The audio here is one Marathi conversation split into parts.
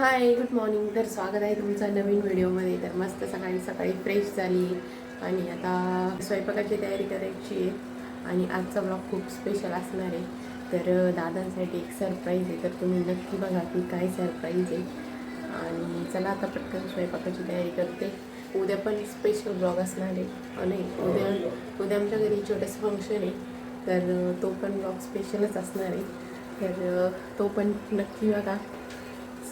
हाय गुड मॉर्निंग तर स्वागत आहे तुमचा नवीन व्हिडिओमध्ये. तर मस्त सकाळी सकाळी फ्रेश झाली. आणि आता स्वयंपाकाची तयारी करायची आहे. आणि आजचा ब्लॉग खूप स्पेशल असणार आहे. तर दादांसाठी एक सरप्राईज आहे. तर तुम्ही नक्की बघा की काय सरप्राईज आहे. आणि चला आता पटकन स्वयंपाकाची तयारी करते. उद्या पण स्पेशल ब्लॉग असणार आहे. नाही उद्या उद्या आमच्या घरी छोटंसं फंक्शन आहे. तर तो पण ब्लॉग स्पेशलच असणार आहे. तर तो पण नक्की बघा.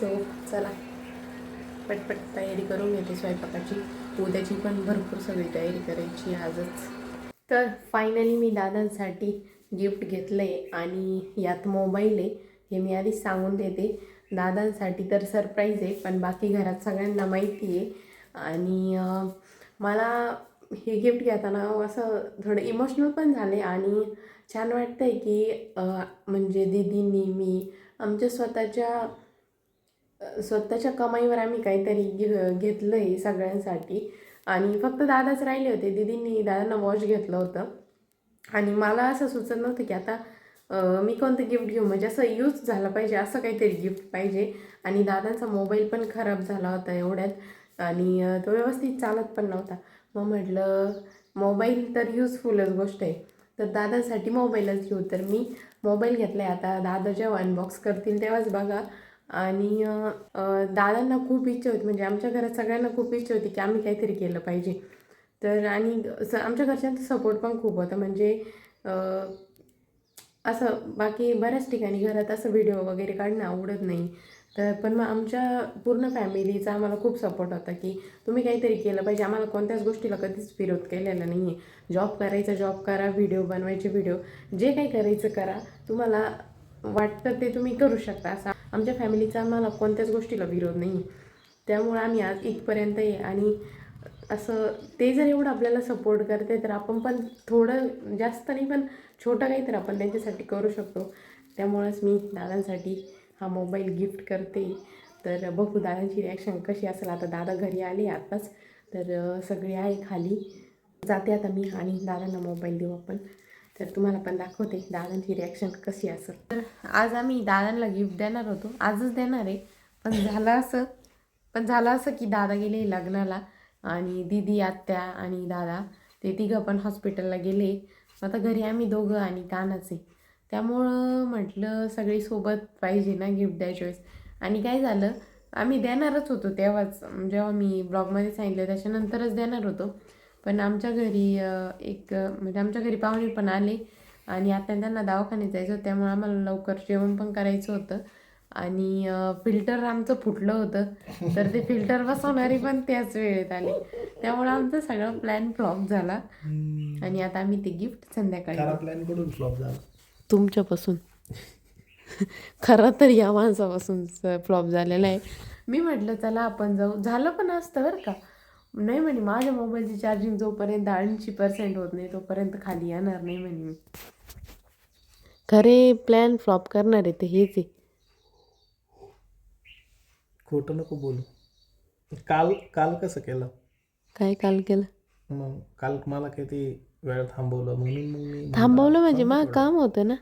सो चला. पटपट तयारी करून घेते स्वयंपाकाची. उद्याची पण भरपूर सगळी तयारी करायची आजच. तर फायनली मी दादांसाठी गिफ्ट घेतलं आहे आणि यात मोबाईल आहे. हे मी आधीच सांगून देते. दादांसाठी तर सरप्राईज आहे पण बाकी घरात सगळ्यांना माहिती आहे. आणि मला हे गिफ्ट घेताना असं थोडं इमोशनल पण झाले आणि छान वाटतं आहे की म्हणजे दीदींनी मी आमच्या स्वतःच्या स्वतःच्या कमाईवर आम्ही काहीतरी घे घेतलं आहे सगळ्यांसाठी. आणि फक्त दादाच राहिले होते. दीदींनी दादांना वॉच घेतलं होतं. आणि मला असं सुचत नव्हतं की आता मी कोणतं गिफ्ट घेऊ? म्हणजे असं यूज झालं पाहिजे असं काहीतरी गिफ्ट पाहिजे. आणि दादांचा मोबाईल पण खराब झाला होता एवढ्यात. आणि तो व्यवस्थित चालत पण नव्हता. मग म्हटलं मोबाईल तर यूजफुलच गोष्ट आहे. तर दादांसाठी मोबाईलच घेऊ. तर मी मोबाईल घेतला आहे आता दादा जेव्हा अनबॉक्स करतील तेव्हाच बघा. आणि दादांना खूप इच्छा होती म्हणजे आमच्या घरात सगळ्यांना खूप इच्छा होती की आम्ही काहीतरी केलं पाहिजे. तर आणि स आमच्या घरच्यांचा सपोर्ट पण खूप होता म्हणजे असं बाकी बऱ्याच ठिकाणी घरात असं व्हिडिओ वगैरे काढणं आवडत नाही. तर पण मग आमच्या पूर्ण फॅमिलीचा आम्हाला खूप सपोर्ट होता की तुम्ही काहीतरी केलं पाहिजे. आम्हाला कोणत्याच गोष्टीला कधीच विरोध केलेला नाही आहे जॉब करायचा जॉब करा व्हिडिओ बनवायचे व्हिडिओ जे काही करायचं करा. तुम्हाला वाटतं ते तुम्ही करू शकता असा आमच्या फॅमिलीचा आम्हाला कोणत्याच गोष्टीला विरोध नाही त्यामुळे आम्ही आज इथपर्यंत आहे आणि असं ते जर एवढं आपल्याला सपोर्ट करते तर आपण पण थोडं जास्त नाही पण छोटं काही तर आपण त्यांच्यासाठी करू शकतो. त्यामुळंच मी दादांसाठी हा मोबाईल गिफ्ट करते. तर बघू दादांची रिॲक्शन कशी असेल. आता दादा घरी आले आताच. तर सगळे आहे खाली. जाते आता मी आणि दादांना मोबाईल देऊ आपण. तर तुम्हाला पण दाखवते दादांची रिॲक्शन कशी असेल. तर आज आम्ही दादांना गिफ्ट देणार होतो. आजच देणार आहे. पण झालं असं. पण झालं असं की दादा गेले लग्नाला आणि दीदी आत्या आणि दादा ते तिघं पण हॉस्पिटलला गेले. आता घरी आम्ही दोघं आणि कानाचे त्यामुळं म्हटलं सगळी सोबत पाहिजे ना गिफ्ट द्यायच्या वेळेस. आणि काय झालं? आम्ही देणारच होतो तेव्हाच. जेव्हा मी ब्लॉगमध्ये सांगितलं त्याच्यानंतरच देणार होतो. पण आमच्या घरी एक म्हणजे आमच्या घरी पाहुणे पण आले आणि आता त्यांना दवाखान्यात जायचं होतं त्यामुळे आम्हाला लवकर जेवण पण करायचं होतं. आणि फिल्टर आमचं फुटलं होतं तर ते फिल्टर बसवणारे पण त्याच वेळेत आले. त्यामुळे आमचा सगळा प्लॅन फ्लॉप झाला. आणि आता आम्ही ते गिफ्ट संध्याकाळी प्लॅनकडून फ्लॉप झाला? तुमच्यापासून. खरं तर या माणसापासून फ्लॉप झालेला आहे. मी म्हटलं चला आपण जाऊ. झालं पण असतं बरं का. नाही म्हणे माझ्या मोबाईलची चार्जिंग जोपर्यंत ऐंशी पर्सेंट होत नाही तोपर्यंत खाली येणार नाही म्हणे मी. खरे प्लॅन फ्लॉप करणार आहे ते हेच आहे. खोटं नको बोलू. काल काल कसं केलं? काय काल केलं? मग काल मला काही ते वेळ थांबवलं? म्हणून मग मी थांबवलं म्हणजे मग काम होतं ना.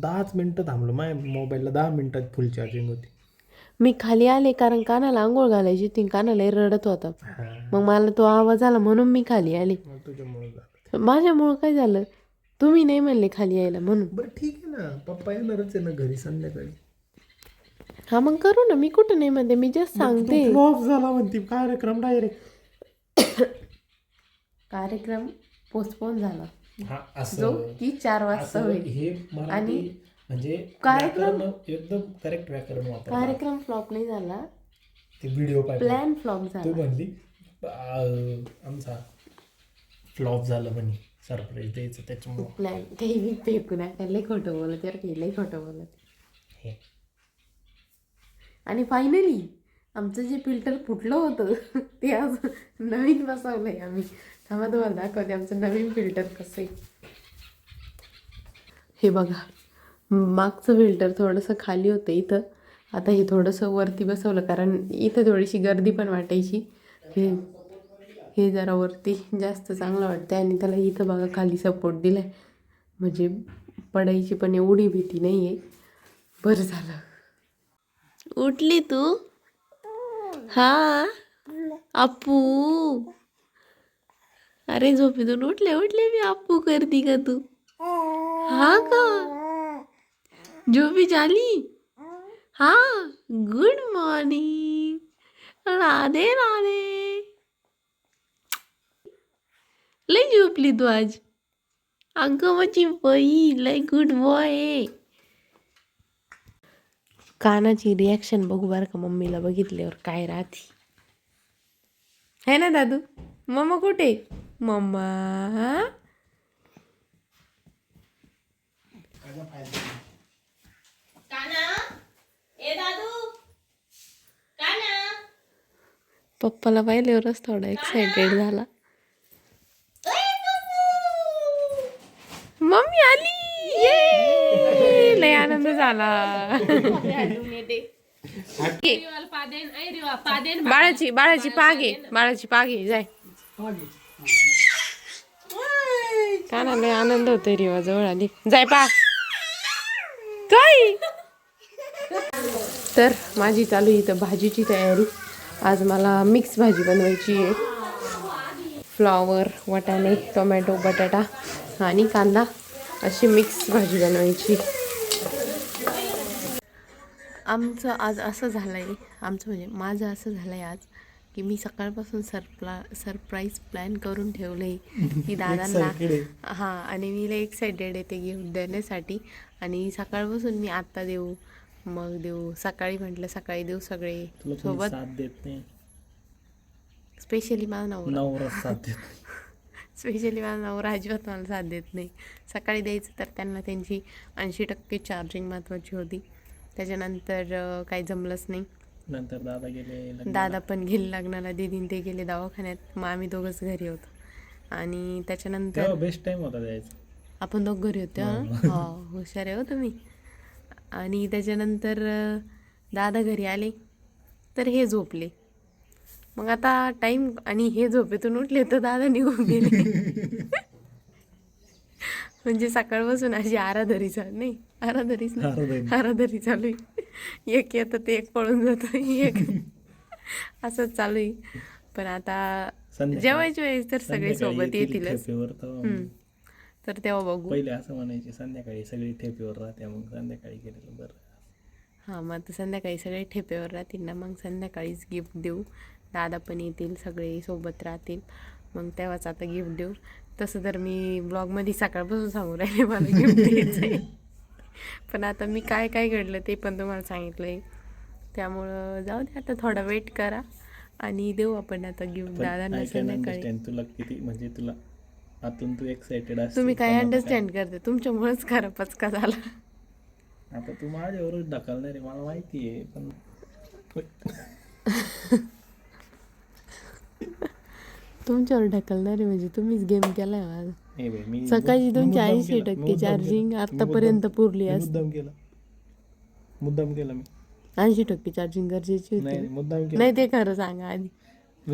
दहाच मिनिटं थांबलो. माझ्या मोबाईलला दहा मिनिटात फुल चार्जिंग होती. मी खाली आले कारण कानाला आंघोळ घालायची होती कानाला रडत होता. मग मला तो आवाज आला म्हणून मी खाली आले. माझ्यामुळं काय झालं? तुम्ही नाही म्हणले खाली यायला म्हणून. बरं ठीक आहे ना. पप्पा येणारच आहे ना घरी संध्याकाळी. हा मग करू ना. मी कुठं नाही म्हणते. मी जस्ट सांगते. फ्लॉप झाला म्हणते. कार्यक्रम डायरेक्ट कार्यक्रम पोस्टपोन झाला. हा जो असं की चार वाजता असं होईल. हे मराठी आणि म्हणजे कार्यक्रम- एकदम करेक्ट व्याकरण वापर कार्यक्रम फ्लॉप नाही झाला. ते व्हिडिओ प्लॅन फ्लॉप तू झाला. म्हणली आ- आमचा फ्लॉप झालं म्हणे. सरप्राईज द्यायचं त्याच्यामुळं. प्लॅन काही मी फेकू नका लई खोटं बोलत यार काही लई खोटं बोलत हे. आणि फायनली आमचं जे फिल्टर फुटलं होतं ते आज नवीन बसवलंय आम्ही. थांबा तुम्हाला दाखवते आमचं नवीन फिल्टर कसं आहे. हे बघा. मागचं फिल्टर थोडंसं खाली होतं इथं. आता हे थोडंसं वरती बसवलं कारण इथं थोडीशी गर्दी पण वाटायची. हे हे जरा वरती जास्त चांगलं वाटतं आणि त्याला इथं बघा खाली सपोर्ट दिला आहे म्हणजे पडायची पण एवढी भीती नाही आहे बरं झालं. उठली तू? हा? आपू? अरे झोपेतून उठले उठले मी. आपू करती का तू? हा का? झोपी झाली हा। Good morning Radhe Radhe. लय झोपली तू आज। अगं माझी बाई लय गुड बॉय कानाची रिॲक्शन बघू बरं का मम्मीला बघितल्यावर काय राहते. है ना दादू? मम्मा कुठे? मम्मा पप्पाला पाहिल्यावरच थोडा एक्साइटेड झाला. मम्मी आली! ये लय आनंद झाला. बाळाची बाळाची पागे बाळाची पागे जाय. का ना लय आनंद होतोय रेवा जवळ आली. जाय पा. काय? तर माझी चालू इथं भाजीची तयारी. आज मला मिक्स भाजी बनवायची आहे. फ्लॉवर वाटाणे टोमॅटो बटाटा आणि कांदा अशी मिक्स भाजी बनवायची. आमचं आज असं झालं आहे आमचं म्हणजे माझं असं झालं आहे आज की मी सकाळपासून सरप्ला सरप्राईज प्लॅन करून ठेवलं आहे की दादांना. हां आणि मी एक्सायटेड आहे ते गिफ्ट देण्यासाठी. आणि सकाळपासून मी आत्ता देऊ. मग देऊ. सकाळी म्हटलं सकाळी देऊ सगळे. सोबत साथ देत नाही. स्पेशली माझा नवरा. नवरा साथ देत. स्पेशली माझा नवरा अजिबात मला साथ देत नाही. सकाळी द्यायचं तर त्यांना त्यांची ऐंशी टक्के चार्जिंग महत्त्वाची होती. त्याच्यानंतर काही जमलंच नाही. नंतर दादा गेले. दादा पण गेले लग्नाला दिदीन ते गेले दवाखान्यात. मग आम्ही दोघंच घरी होतो. आणि त्याच्यानंतर बेस्ट टाइम होता द्यायचा. आपण दोघ घरी होते हा. हा, हुशार आहे हो तुम्ही. आणि त्याच्यानंतर दादा घरी आले तर हे झोपले. मग आता टाईम आणि हे झोपेतून उठले तर दादा निघून गेले. म्हणजे सकाळपासून अशी आराधरी चालू नाही आराधरीच नाही आराधरी. चालू आहे. एक येतं ते एक पळून जातं एक असंच चालू आहे. पण आता जेवायच्या वेळेस तर सगळे सोबत येतील येतीलच. तर तेव्हा बघू. पहिले असं म्हणायचे संध्याकाळी सगळी ठेपेवर राहते मग संध्याकाळी गेलेलं बरं. हां मग आता संध्याकाळी सगळे ठेपेवर राहतील ना मग संध्याकाळीच गिफ्ट देऊ. दादा पण येतील सगळे सोबत राहतील. मग तेव्हाच आता गिफ्ट देऊ. तसं तर मी ब्लॉगमध्ये सकाळपासून सांगू राहिले मला गिफ्ट द्यायचं आहे पण आता मी काय काय घडलं ते पण तुम्हाला सांगितलं आहे त्यामुळं जाऊ दे आता थोडा वेट करा. आणि देऊ आपण आता गिफ्ट दादांना can संध्याकाळी. तुला किती म्हणजे तुला आतून तू एक्साइटेड असते तुम्ही काय अंडरस्टँड करते? तुमच्यामुळेच खरा पचका झाला. आता तू माझ्यावरच ढकलणार आहे मला माहिती आहे पण तुमच्यावर ढकलणार आहे म्हणजे तुम्हीच गेम केलाय माझा सकाळची तुमची ऐंशी टक्के चार्जिंग आतापर्यंत पुरली असती. मुद्दाम केला. मुद्दाम केला मी. ऐंशी टक्के चार्जिंग गरजेची नाही होती नाही ते खरं सांगा आधी.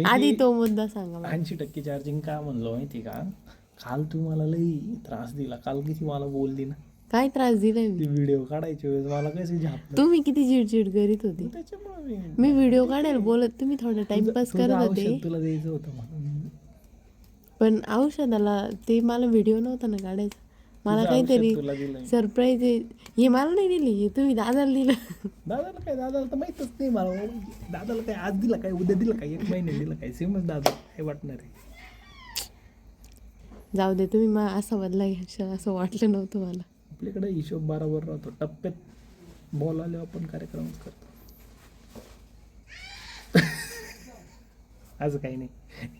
आधी ती मुद्दा सांगा. ऐंशी टक्के चार्जिंग का म्हणलो माहिती का? काल तू मला लई त्रास दिला. काल किती मला बोलली ना. काय त्रास दिलाय मी? ती व्हिडिओ काढायची वेळेस मला कशी झापलं. तुम्ही किती चिडचिड करीत होती. त्याच्यामुळे मी- व्हिडिओ काढायला बोलत तुम्ही थोडा टाइमपास करत होते. तुला द्यायचं होतं मला. पण औषधाला ते मला व्हिडिओ नव्हता ना काढायचा. मला काहीतरी औषध तुला दिलंय. सरप्राईज हे मला नाही दिली हे तुम्ही दादाला दिलं. दादाला काय दादाला तर माहितच नाही मला. दादाला काय आज दिला काय उद्या दिलं काय एक महिने दिलं काय सेमच दादा काय वाटणार आहे? जाऊ दे तुम्ही मा असा बदला घ्याल असं वाटलं नव्हतं मला. आपल्याकडे हिशोब बरोबर राहतो. टप्प्यात बॉल आले आपण कार्यक्रमच करतो. असं काही नाही.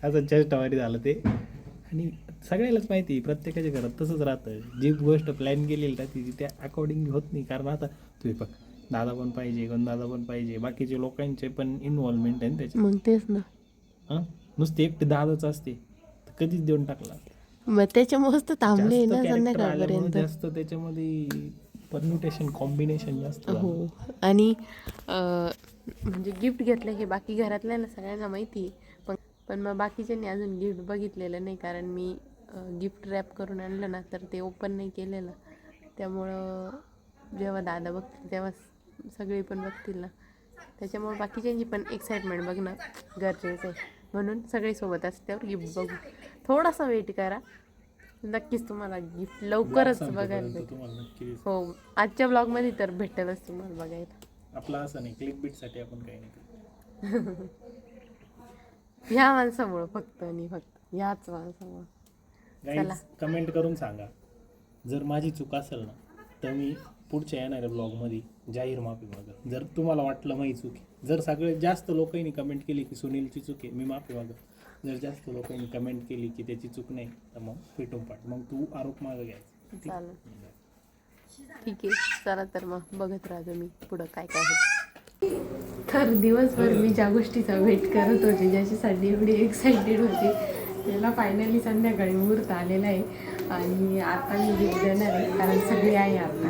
असं चेष्टावारी झालं ते. आणि सगळ्यालाच माहिती प्रत्येकाच्या घरात तसंच राहतं. जी गोष्ट प्लॅन केलेली राहते ती त्या अकॉर्डिंग होत नाही. कारण आता तुम्ही बघ दादा पण पाहिजे दादा पण पाहिजे बाकीचे लोकांचे पण इन्व्हॉल्वमेंट आहे ना त्याच्यात. मग तेच ना. हां? नुसते एकटे दादाच असते. तर कधीच देऊन टाकला मग त्याच्यामुळेच तर थांबले ना संध्याकाळपर्यंत. जास्त त्याच्यामध्ये परम्युटेशन कॉम्बिनेशन जास्त. हो. आणि म्हणजे गिफ्ट घेतलं हे बाकी घरातल्या ना सगळ्यांना माहिती आहे. पण पण मग बाकीच्यांनी अजून गिफ्ट बघितलेलं नाही कारण मी गिफ्ट रॅप करून आणलं ना तर ते ओपन नाही केलेलं. त्यामुळं जेव्हा दादा बघतील तेव्हा सगळे पण बघतील ना. त्याच्यामुळे बाकीच्यांची पण एक्साइटमेंट बघणं गरजेचं आहे. म्हणून सगळे सोबत असल्यावर गिफ्ट बघू. थोडासा वेट करा. नक्कीच तुम्हाला गिफ्ट लवकरच बघायला भेटेल. हो आजच्या ब्लॉगमध्ये तर भेटेलच तुम्हाला बघायला. आपला असं नाही क्लिक बीटसाठी आपण काही नाही. ह्या माणसामुळं फक्त आणि फक्त ह्याच माणसामुळं. चला. गाईज कमेंट करून सांगा. जर माझी चूक असेल ना तर मी पुढच्या येणाऱ्या ब्लॉगमध्ये जाहीर माफी मागत जर तुम्हाला वाटलं माझी चूक आहे जर सगळे जास्त लोकांनी कमेंट केली की सुनीलची चूक आहे मी माफी मागत जर जास्त लोकांनी कमेंट केली की त्याची चूक नाही तर मग पेटून पाठ. मग तू आरोप मागं घ्यायचा. ठीक? चालेल. ठीक आहे. चला तर मग बघत राहतो मी पुढं काय काय होतं. तर दिवसभर मी ज्या गोष्टीचा वेट करत होते ज्याच्यासाठी एवढी एक्साइटेड होते त्याला फायनली संध्याकाळी मुहूर्त आलेला आहे. आणि आता मी गिफ्ट देणार आहे कारण सगळे आहे आता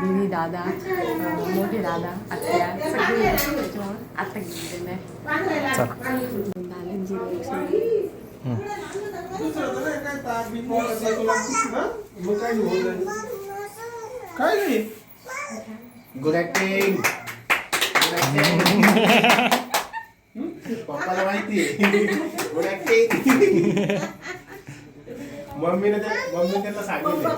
दिदी दादा मोठे दादा आत्या सगळे. त्याच्यामुळं आता गिफ्ट देणार. काय नाही. गुड ऍक्टिंग पप्पाला माहिती गुड ऍक्टिंग मम्मीने त्या मम्मी त्यांना सांगितलं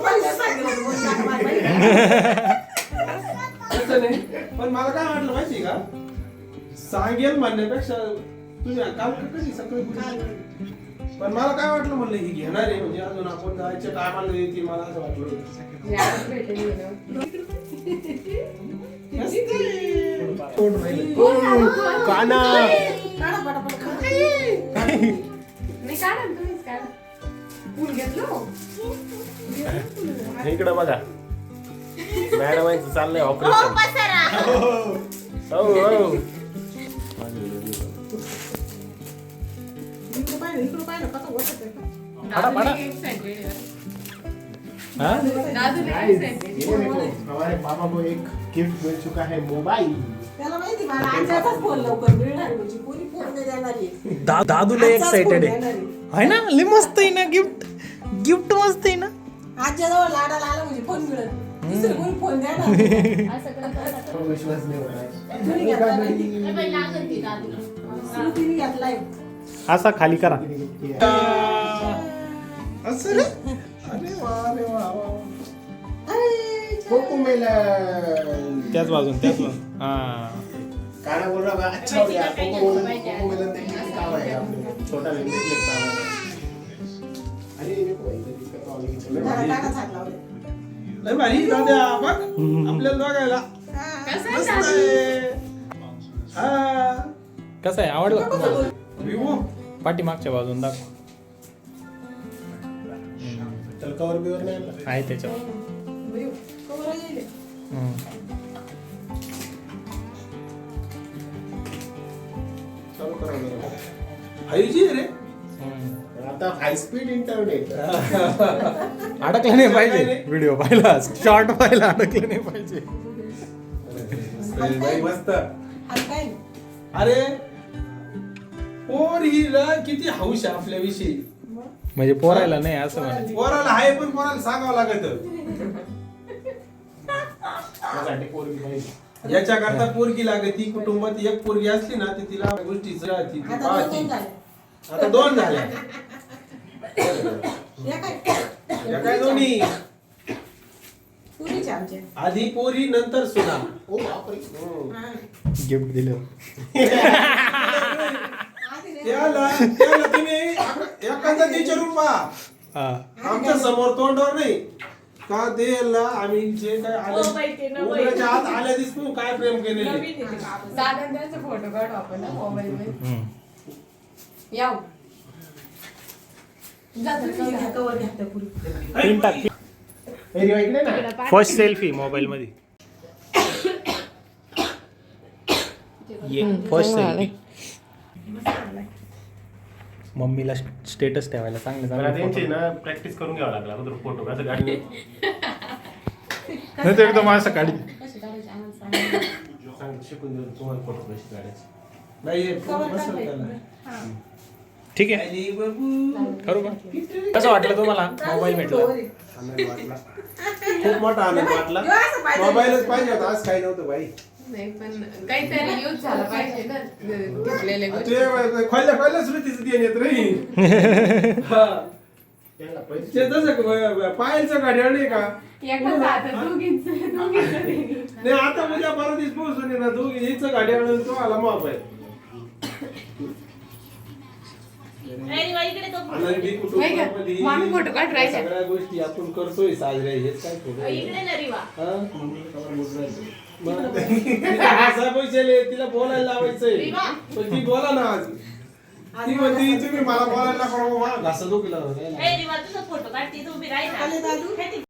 असं नाही पण मला काय वाटलं माहिती का? सांगेल म्हणण्यापेक्षा तुम्ही काल कधी सकाळी बोलली? पण मला काय वाटलं म्हणलं ही घेणार आहे म्हणजे अजून आपण जायच्या टायमाला येतील मला असं वाटलं तोंड राहिलं. काना घेतलं इकडं बघा. मॅडम चाललंय ऑपरेशन. हो हो. हा? ये देखो हमारे पापा को एक गिफ्ट मिल चुका है मोबाइल त्याला माहिती मला आजच्याचाच फोन लवकर मिळणार म्हणजे कोणी फोन नाही देणार आहे. दा दादूला आजचाच एक्साइटेड आहे. देणार आहे. आहे ना लय मस्त आहे ना गिफ्ट गिफ्ट मस्त आहे ना. आजच्या जवळ लाडाला आला म्हणजे फोन मिळत. दुसरं कोणी फोन देणार नाही. तो विश्वास नहीं रहा तुम्ही घेतला माहिती? श्रुतीने घेतलाय. असा खाली करा. असं रे? अरे वा. त्याच बाजून त्याच बाजून. हा. काना बोल रहा अच्छा हो गया कोको मेलन कोको मेलन देखने के काम आएगा छोटा लेने के लिए काम आएगा अरे ये. लय भारी दादा बघ. आपल्याला बघायला. हा. कसं आहे आवडलं? विवो पाठीमागच्या बाजून दाखव. चल कवर बिवर नाही आणला आहे त्याच्यात बरं, कवर येईल. हम्म. चालू करा जरा. फाईव्ह जी रे. आता हाय स्पीड इंटरनेट अडकलं नाही पाहिजे. व्हिडिओ पाहिला. शॉर्ट पाहिला. अडकलं नाही पाहिजे. बाई मस्त. अरे पोर हिला किती हौश आहे आपल्याविषयी. म्हणजे पोरायला नाही असं म्हणायचं. पोराला आहे पण पोराला सांगावं लागत. माझ्यासाठी पोरगी पाहिजे. याच्या करता पोरगी लागती कुटुंबात एक पोरगी असली ना ती तिला गोष्टी ती ती आता दोन पाहती. दोन झाले. आता दोन झाल्या. या काय? या काय दोन्ही? आधी पोरी नंतर सुना. ओ बापरे. हा. गिफ्ट दिलं. आधी. त्याला त्याला तुम्ही एखादा विचारून पहा हा. आमच्यासमोर तोंडावर नाही. का देला? आम्ही जे काय आले उघड्याच्या आत आल्या दिसतो काय प्रेम केलेले दादांचा फोटो काढू आपण मोबाईल मध्ये. याव. टाक. फर्स्ट सेल्फी मोबाईल मध्ये ये फर्स्ट सेल्फी मम्मीला स्टेटस ठेवायला. चांगले मला चांगले त्यांची photo. ना प्रॅक्टिस करून घ्यावं लागला अगोदर फोटो कसं काढले नाही तर एकदम असं काढी. सांग. शिकून देऊ तुम्हाला फोटो कशी काढायचे. नाही हे कवर. त्याला. ठीक आहे. बाबू. करू का? कसं वाटलं तुम्हाला? मोबाईल भेटला. आनंद वाटला. खूप मोठा आनंद वाटला. ह्यो असं पाहिजे. मोबाईलच पाहिजे होता आज काही नव्हतं बाई. नाही पण काहीतरी यूज झाला पाहिजे ना घेतलेल्या गोष्टी ते खोल्या रे हा. ते तसं पायलचं नाही का एकाच हातात दोघींचं दोघींचं ते. नाही आता उद्या बारा दिवस पोहोचून येणार हिच तो आला माप आहे आणि बी कुटुंबामध्ये मग आम्ही काढ. सगळ्या गोष्टी आपण करतोय साजऱ्या हेच काय थोडं आहे. हा? मग तिला हसा पैशाले, तिला बोलायला लावायचंय. पण ती बोला ना आज ती म्हणते तुम्ही मला बोलायला नको घासा डोकीला आले दादू.